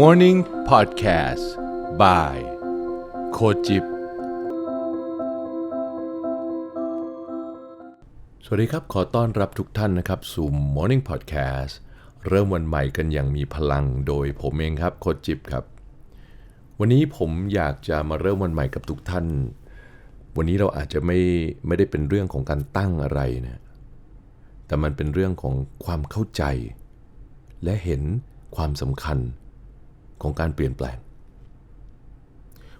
Morning Podcast by โคจิบ สวัสดีครับ ขอต้อนรับทุกท่านนะครับ สู่ Morning Podcast เริ่มวันใหม่กันอย่างมีพลังโดยผมเองครับ โคจิบครับ วันนี้ผมอยากจะมาเริ่มวันใหม่กับทุกท่าน วันนี้เราอาจจะไม่ไม่ได้เป็นเรื่องของการตั้งอะไรนะ แต่มันเป็นเรื่องของความเข้าใจ และเห็นความสำคัญ ของการเปลี่ยนแปลง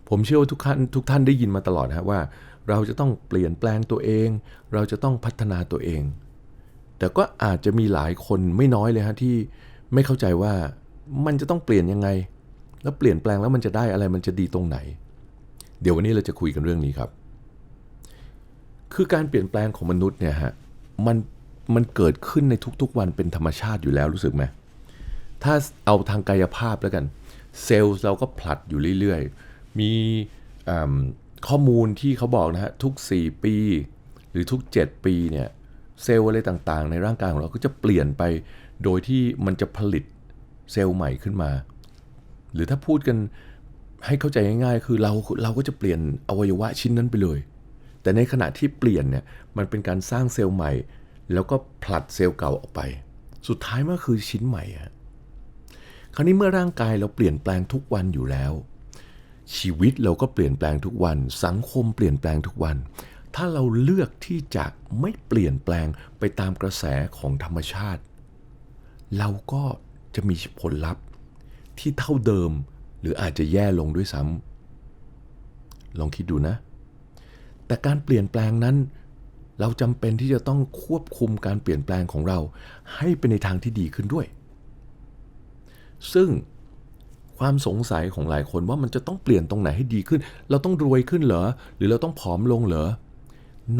ผมเชื่อว่าทุกท่านทุกท่านได้ยินมาตลอดนะว่า เราจะต้องเปลี่ยนแปลงตัวเอง เราจะต้องพัฒนาตัวเอง แต่ก็อาจจะมีหลายคนไม่น้อยเลยฮะที่ไม่เข้าใจว่ามันจะต้องเปลี่ยนยังไง แล้วเปลี่ยนแปลงแล้วมันจะได้อะไรมันจะดีตรงไหน เดี๋ยววันนี้เราจะคุยกันเรื่องนี้ครับ คือการเปลี่ยนแปลงของมนุษย์เนี่ยฮะมันมันเกิดขึ้นในทุกๆวันเป็นธรรมชาติอยู่แล้วรู้สึกไหมถ้าเอาทางกายภาพแล้วกัน เซลล์เราก็ผลัดอยู่เรื่อยๆ มีข้อมูลที่เขาบอกนะฮะทุก 4 ปี หรือทุก 7 ปีเนี่ยเซลล์อะไรต่างๆ ในร่างกายของเราก็จะเปลี่ยนไป โดยที่มันจะผลิตเซลล์ใหม่ขึ้นมา หรือถ้าพูดกันให้เข้าใจง่ายๆ คือเราเราก็จะเปลี่ยนอวัยวะชิ้นนั้นไปเลย แต่ในขณะที่เปลี่ยนเนี่ยมันเป็นการสร้างเซลล์ใหม่ แล้วก็ผลัดเซลล์เก่าออกไป สุดท้ายมันคือชิ้นใหม่อะ คราวนี้เมื่อร่างกายเราเปลี่ยนแปลงทุกวันอยู่แล้ว ชีวิตเราก็เปลี่ยนแปลงทุกวัน สังคมเปลี่ยนแปลงทุกวัน ถ้าเราเลือกที่จะไม่เปลี่ยนแปลงไปตามกระแสของธรรมชาติ เราก็จะมีผลลัพธ์ที่เท่าเดิมหรืออาจจะแย่ลงด้วยซ้ำลองคิดดูนะ แต่การเปลี่ยนแปลงนั้น เราจำเป็นที่จะต้องควบคุมการเปลี่ยนแปลงของเรา ให้เป็นในทางที่ดีขึ้นด้วย ซึ่งความสงสัยของหลายคนว่ามันจะต้องเปลี่ยนตรงไหนให้ดีขึ้น เราต้องรวยขึ้นเหรอ หรือเราต้องผอมลงเหรอ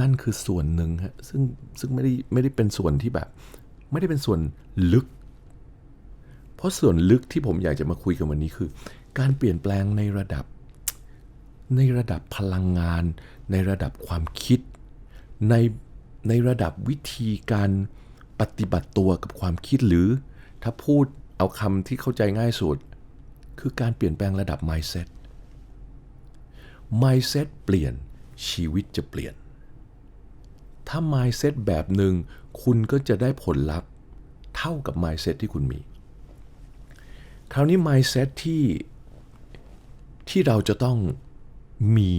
นั่นคือส่วนหนึ่งฮะซึ่งซึ่งไม่ได้ไม่ได้เป็นส่วนที่แบบ ไม่ได้เป็นส่วนลึก เพราะส่วนลึกที่ผมอยากจะมาคุยกันวันนี้คือ การเปลี่ยนแปลงในระดับ ในระดับพลังงาน ในระดับความคิด ในในระดับวิธีการปฏิบัติตัวกับความคิดหรือถ้าพูด เอาคำที่เข้าใจง่ายสุด คือการเปลี่ยนแปลงระดับ mindset mindset เปลี่ยนชีวิตจะเปลี่ยน ถ้า mindset แบบหนึ่งคุณก็จะได้ผลลัพธ์เท่ากับ mindset ที่คุณมี คราวนี้ mindset ที่ที่เราจะต้องมี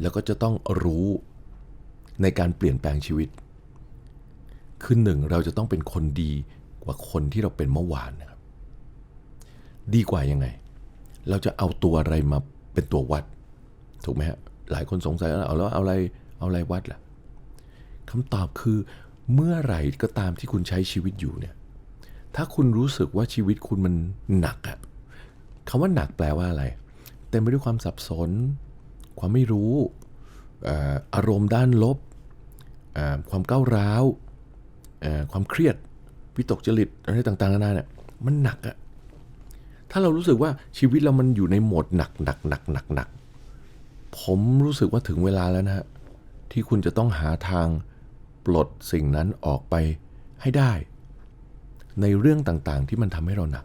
แล้วก็จะต้องรู้ในการเปลี่ยนแปลงชีวิต คือหนึ่งเราจะต้องเป็นคนดีกว่าคนที่เราเป็นเมื่อวานนะ ดีกว่ายังไง เราจะเอาตัวอะไรมาเป็นตัววัด ถูกไหมฮะ หลายคนสงสัยว่าเอาแล้วเอาอะไรเอาอะไรวัดล่ะคำตอบคือเมื่อไหร่ก็ตามที่คุณใช้ชีวิตอยู่เนี่ย ถ้าคุณรู้สึกว่าชีวิตคุณมันหนักอะคำว่าหนักแปลว่าอะไร เต็มไปด้วยความสับสน ความไม่รู้ อารมณ์ด้านลบ ความก้าวร้าว ความเครียด วิตกจริตอะไรต่างๆ นานาเนี่ย มันหนักอะ ถ้าเรารู้สึกว่าชีวิตเรามันอยู่ในโหมดหนักหนักหนักหนักหนักผมรู้สึกว่าถึงเวลาแล้วนะฮะที่คุณจะต้องหาทางปลดสิ่งนั้นออกไปให้ได้ ในเรื่องต่างๆ ที่มันทำให้เราหนัก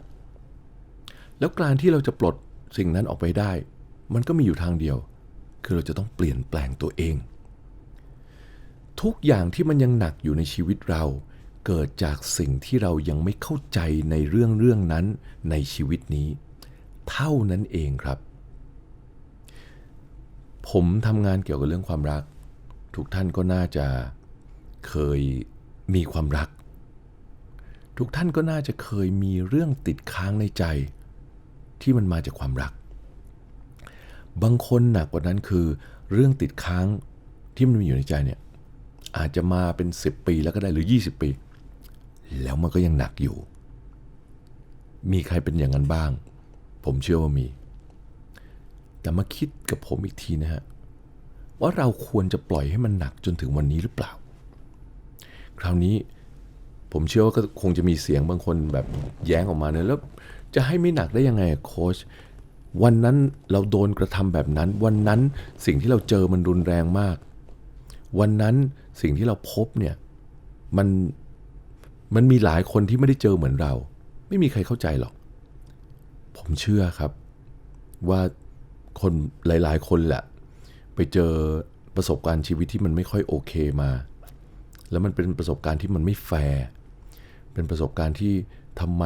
แล้วการที่เราจะปลดสิ่งนั้นออกไปได้ มันก็มีอยู่ทางเดียว คือเราจะต้องเปลี่ยนแปลงตัวเอง ทุกอย่างที่มันยังหนักอยู่ในชีวิตเรา เกิดจากสิ่งที่เรายังไม่เข้าใจในเรื่องเรื่องนั้นในชีวิตนี้ เท่านั้นเองครับ ผมทำงานเกี่ยวกับเรื่องความรัก ทุกท่านก็น่าจะเคยมีความรัก ทุกท่านก็น่าจะเคยมีเรื่องติดค้างในใจ ที่มันมาจากความรัก บางคนหนักกว่านั้นคือเรื่องติดค้างที่มันมีอยู่ในใจเนี่ยอาจจะมาเป็น 10 ปีแล้วก็ได้หรือ 20 ปี แล้วมันก็ยังหนักอยู่ มีใครเป็นอย่างนั้นบ้าง ผมเชื่อว่ามี แต่มาคิดกับผมอีกทีนะฮะ ว่าเราควรจะปล่อยให้มันหนักจนถึงวันนี้หรือเปล่า คราวนี้ผมเชื่อว่าก็คงจะมีเสียงบางคนแบบแย้งออกมาเนี่ยแล้วจะให้ไม่หนักได้ยังไงโค้ชวันนั้นเราโดนกระทำแบบนั้น วันนั้นสิ่งที่เราเจอมันรุนแรงมาก วันนั้นสิ่งที่เราพบเนี่ยมัน มันมีหลายคนที่ไม่ได้เจอเหมือนเรา ไม่มีใครเข้าใจหรอก ผมเชื่อครับ ว่าคนหลาย ๆ คนแหละ ไปเจอประสบการณ์ชีวิตที่มันไม่ค่อยโอเคมา แล้วมันเป็นประสบการณ์ที่มันไม่แฟร์เป็นประสบการณ์ที่ทำไม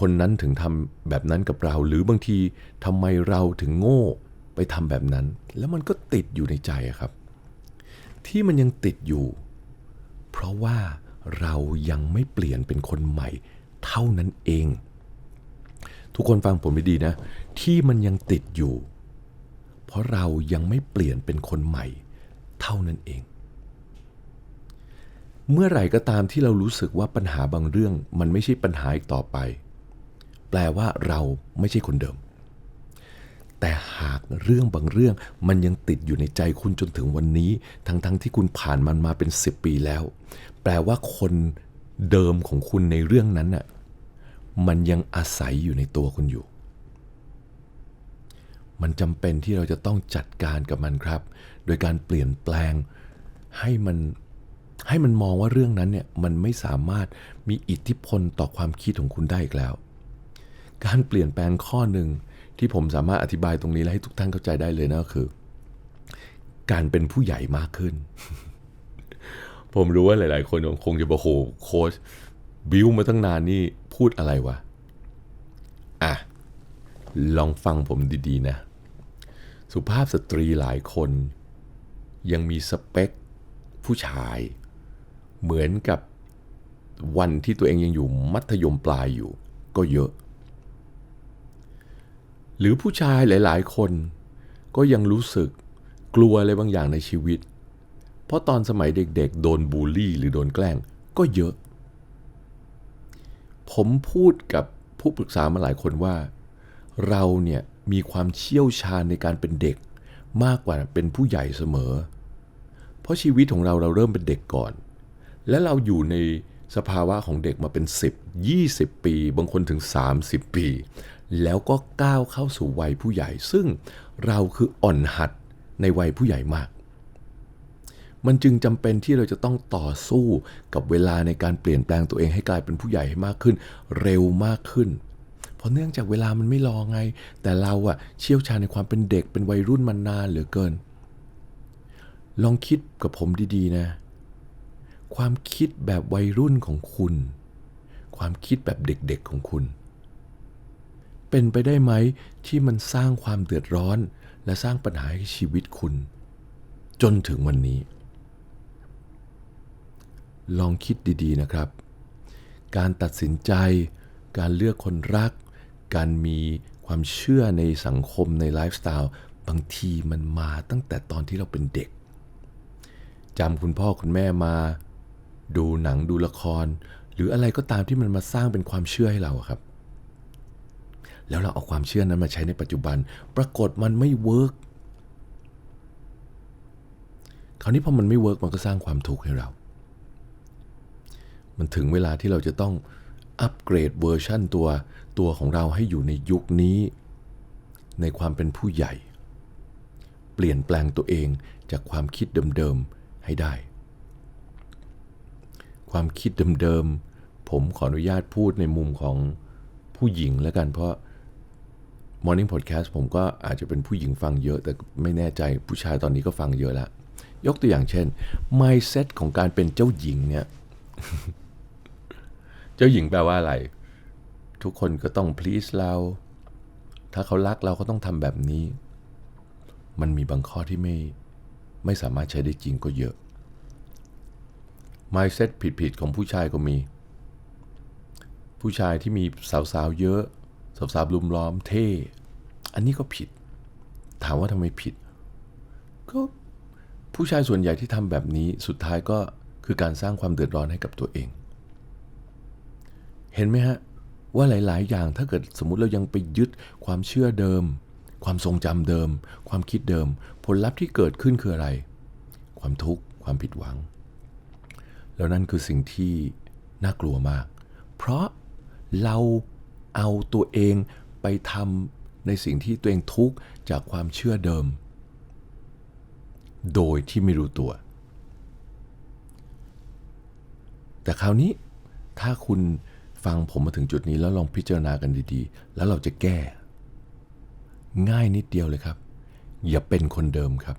คนนั้นถึงทำแบบนั้นกับเรา หรือบางทีทำไมเราถึงโง่ไปทำแบบนั้น แล้วมันก็ติดอยู่ในใจครับ ที่มันยังติดอยู่ เพราะว่า เรายังไม่เปลี่ยนเป็นคนใหม่เท่านั้นเอง ทุกคนฟังผมดีๆนะ ที่มันยังติดอยู่ เพราะเรายังไม่เปลี่ยนเป็นคนใหม่เท่านั้นเอง เมื่อไหร่ก็ตามที่เรารู้สึกว่าปัญหาบางเรื่องมันไม่ใช่ปัญหาอีกต่อไป แปลว่าเราไม่ใช่คนเดิม แต่หากเรื่องบางเรื่องมันยังติดอยู่ในใจคุณจนถึงวันนี้ ทั้งๆทที่คุณผ่านมันมาเป็น 10 ปีแล้ว แปลว่าคนเดิมของคุณในเรื่องนั้นน่ะมันยังอาศัยอยู่ในตัวคุณอยู่ มันจำเป็นที่เราจะต้องจัดการกับมันครับ โดยการเปลี่ยนแปลงให้มันให้มันมองว่าเรื่องนั้นเนี่ยมันไม่สามารถมีอิทธิพลต่อความคิดของคุณได้อีกแล้ว การเปลี่ยนแปลงข้อหนึ่ง ที่ผมสามารถอธิบายตรงนี้และให้ทุกท่านเข้าใจได้เลยนะคือ การเป็นผู้ใหญ่มากขึ้น ผมรู้ว่าหลาย ๆ คนคงจะบอกโหโค้ชบิวมาตั้งนานนี่พูดอะไรวะ อะ ลองฟังผมดี ๆ นะ สุภาพสตรีหลายคน ยังมีสเปค ผู้ชาย เหมือนกับวันที่ตัวเองยังอยู่มัธยมปลายอยู่ ก็เยอะ หรือผู้ชายหลาย ๆ คน ก็ยังรู้สึกกลัวอะไรบางอย่างในชีวิต เพราะตอนสมัยเด็ก ๆ โดนบูลลี่ หรือโดนแกล้งก็เยอะ ผมพูดกับผู้ปรึกษามาหลายคนว่า เราเนี่ยมีความเชี่ยวชาญในการเป็นเด็กมากกว่าเป็นผู้ใหญ่เสมอ เพราะชีวิตของเราเราเริ่มเป็นเด็กก่อน และเราอยู่ในสภาวะของเด็กมาเป็น 10 20 ปี บางคนถึง 30 ปี แล้วก็ก้าวเข้าสู่วัยผู้ใหญ่ ซึ่งเราคืออ่อนหัดในวัยผู้ใหญ่มาก มันจึงจำเป็นที่เราจะต้องต่อสู้กับเวลาในการเปลี่ยนแปลงตัวเองให้กลายเป็นผู้ใหญ่ให้มากขึ้น เร็วมากขึ้น เพราะเนื่องจากเวลามันไม่รอไง แต่เราอะเชี่ยวชาญในความเป็นเด็กเป็นวัยรุ่นมานานเหลือเกิน ลองคิดกับผมดีๆนะ ความคิดแบบวัยรุ่นของคุณ ความคิดแบบเด็กๆของคุณ เป็นไปได้ไหมที่มันสร้างความเดือดร้อน และสร้างปัญหาให้ชีวิตคุณ จนถึงวันนี้ ลองคิดดีๆนะครับ การตัดสินใจ การเลือกคนรัก การมีความเชื่อในสังคมในไลฟ์สไตล์บางทีมันมาตั้งแต่ตอนที่เราเป็นเด็กจำคุณพ่อคุณแม่มา ดูหนังดูละคร หรืออะไรก็ตามที่มันมาสร้างเป็นความเชื่อให้เราครับ แล้วเราเอาความเชื่อนั้นมาใช้ในปัจจุบัน ปรากฏมันไม่เวิร์กคราวนี้พอมันไม่เวิร์กมันก็สร้างความทุกข์ให้เรา มันถึงเวลาที่เราจะต้องอัปเกรดเวอร์ชันตัวตัวของเราให้อยู่ในยุคนี้ ในความเป็นผู้ใหญ่ เปลี่ยนแปลงตัวเองจากความคิดเดิมๆให้ได้ ความคิดเดิมๆผมขออนุญาตพูดในมุมของผู้หญิงแล้วกันเพราะ Morning Podcast ผมก็อาจจะเป็นผู้หญิงฟังเยอะ แต่ไม่แน่ใจผู้ชายตอนนี้ก็ฟังเยอะล้วยกตัวอย่างเช่น mindset ของการเป็นเจ้าหญิงเนี่ย เจ้าหญิงแปลว่าอะไร ทุกคนก็ต้อง please เรา ถ้าเขารักเราก็ต้องทำแบบนี้ มันมีบางข้อที่ไม่ ไม่สามารถใช้ได้จริงก็เยอะ mindset ผิดๆของผู้ชายก็มี ผู้ชายที่มีสาวๆเยอะ สาวๆลุมล้อมเท่ อันนี้ก็ผิด ถามว่าทำไมผิด ก็ผู้ชายส่วนใหญ่ที่ทำแบบนี้สุดท้ายก็คือการสร้างความเดือดร้อนให้กับตัวเอง เห็นไหมฮะ ว่าหลาย ๆ อย่างถ้าเกิดสมมติเรายังไปยึดความเชื่อเดิม ความทรงจำเดิม ความคิดเดิม ผลลัพธ์ที่เกิดขึ้นคืออะไร ความทุกข์ ความผิดหวัง แล้วนั่นคือสิ่งที่น่ากลัวมาก เพราะเรา เอาตัวเองไปทำในสิ่งที่ตัวเองทุกข์จากความเชื่อเดิม โดยที่ไม่รู้ตัว แต่คราวนี้ถ้าคุณฟังผมมาถึงจุดนี้แล้วลองพิจารณากันดีๆ แล้วเราจะแก้ ง่ายนิดเดียวเลยครับ อย่าเป็นคนเดิมครับ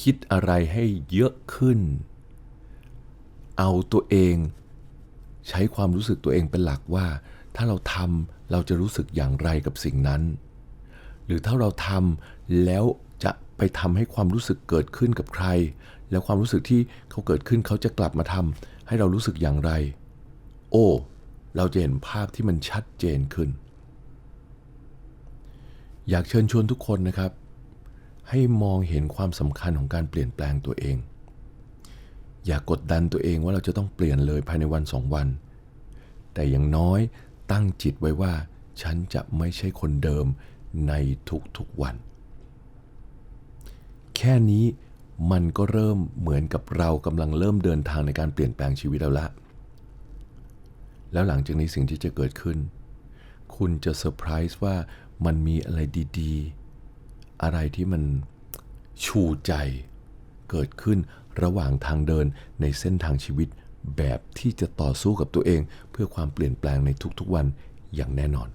คิดอะไรให้เยอะขึ้น เอาตัวเอง ใช้ความรู้สึกตัวเองเป็นหลักว่า ถ้าเราทำเราจะรู้สึกอย่างไรกับสิ่งนั้น หรือถ้าเราทำแล้วจะไปทำให้ความรู้สึกเกิดขึ้นกับใคร แล้วความรู้สึกที่เขาเกิดขึ้นเขาจะกลับมาทำให้เรารู้สึกอย่างไร โอ้ เราจะเห็นภาพที่มันชัดเจนขึ้น อยากเชิญชวนทุกคนนะครับ ให้มองเห็นความสำคัญของการเปลี่ยนแปลงตัวเอง อย่ากดดันตัวเองว่าเราจะต้องเปลี่ยนเลยภายในวันสองวัน แต่อย่างน้อยตั้งจิตไว้ว่า ฉันจะไม่ใช่คนเดิมในทุกๆวัน แค่นี้มันก็เริ่มเหมือนกับเรากำลังเริ่มเดินทางในการเปลี่ยนแปลงชีวิตแล้วละ แล้วหลังจากนี้สิ่งที่จะเกิดขึ้น คุณจะเซอร์ไพรส์ว่ามันมีอะไรดี ๆ อะไรที่มันชูใจ เกิดขึ้นระหว่างทางเดินในเส้นทางชีวิต แบบที่จะต่อสู้กับตัวเอง เพื่อความเปลี่ยนแปลงในทุกๆวันอย่างแน่นอน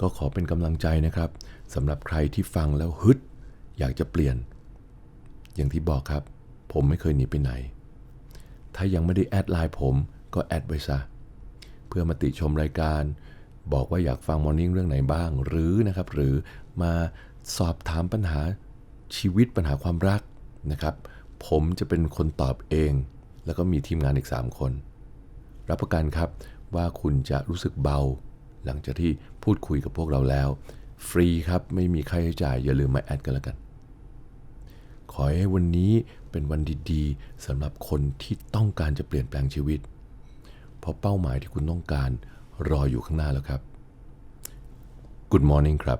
ก็ขอเป็นกำลังใจนะครับสำหรับใครที่ฟังแล้วฮึด อยากจะเปลี่ยน อย่างที่บอกครับ ผมไม่เคยหนีไปไหน ถ้ายังไม่ได้แอดไลน์ผมก็แอดไว้ซะเพื่อมาติชมรายการ บอกว่าอยากฟังมอร์นิ่งเรื่องไหนบ้าง หรือนะครับ หรือมาสอบถามปัญหา ชีวิตปัญหาความรักนะครับ ผมจะเป็นคนตอบเอง แล้วก็มีทีมงานอีก 3 คน รับประกันครับว่าคุณจะรู้สึกเบา หลังจากที่พูดคุยกับพวกเราแล้ว ฟรีครับไม่มีค่าใช้จ่ายอย่าลืมมาแอดกันแล้วกัน ขอให้วันนี้เป็นวันดีๆสำหรับคนที่ต้องการจะเปลี่ยนแปลงชีวิต เพราะเป้าหมายที่คุณต้องการรออยู่ข้างหน้าแล้วครับ Good morning ครับ